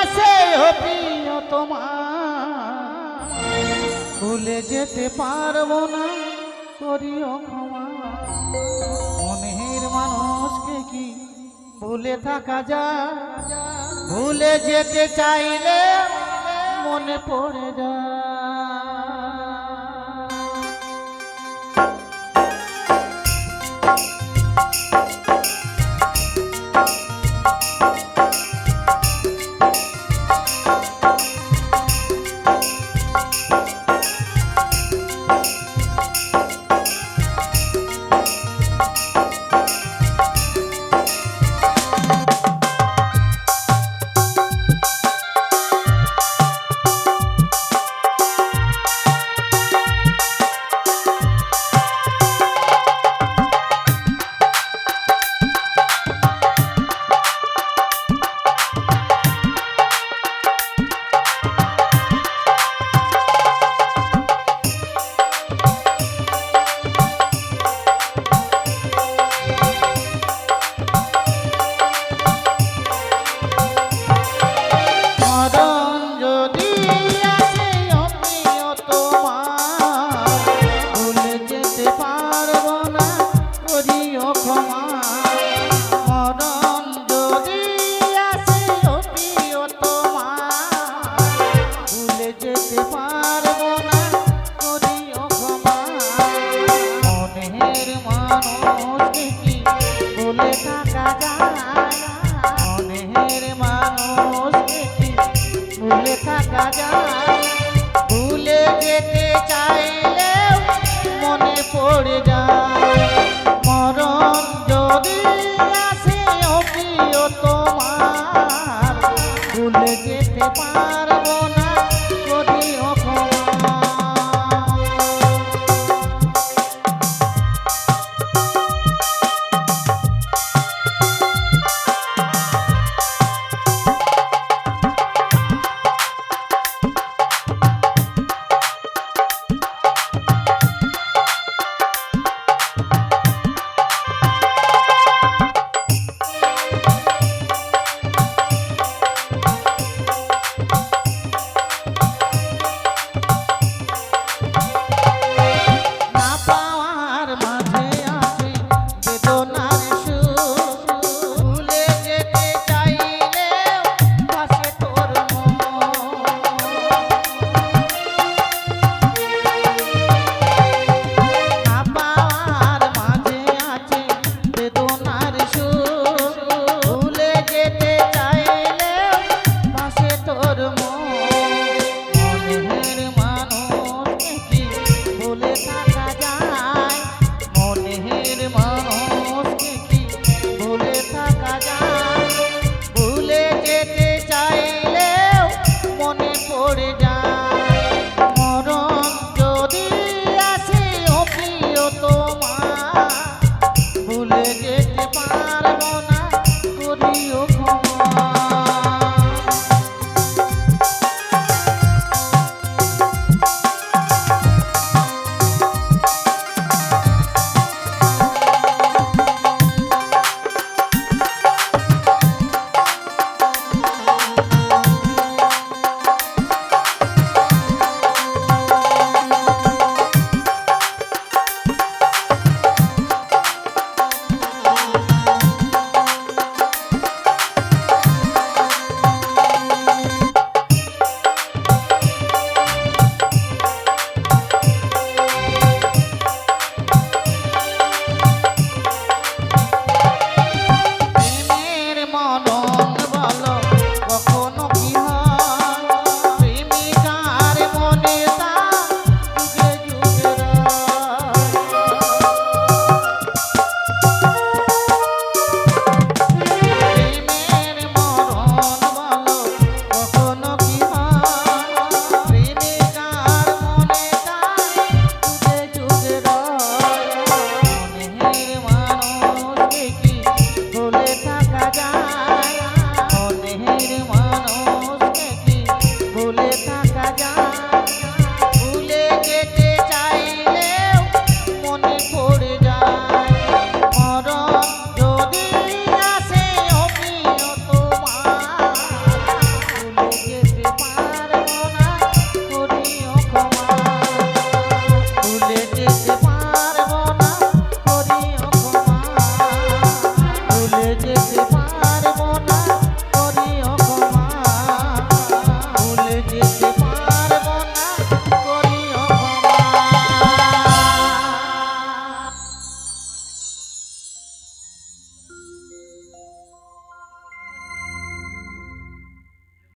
আছে অপিও তোমার। ভুলে যেতে পারব না, করিও ক্ষমা। মনের মানুষকে কি ভুলে থাকা যা ভুলে যেতে চাইলে মনে পড়ে যায়। যেতে পারব না, করিও ক্ষমা। মনের মানুষ কি বলে থাকা যায় মনের মানুষ কি বলে থাকা যায় ভুলে যেতে চাইলে মনে পড়ে যায়। চলে থাকা যায়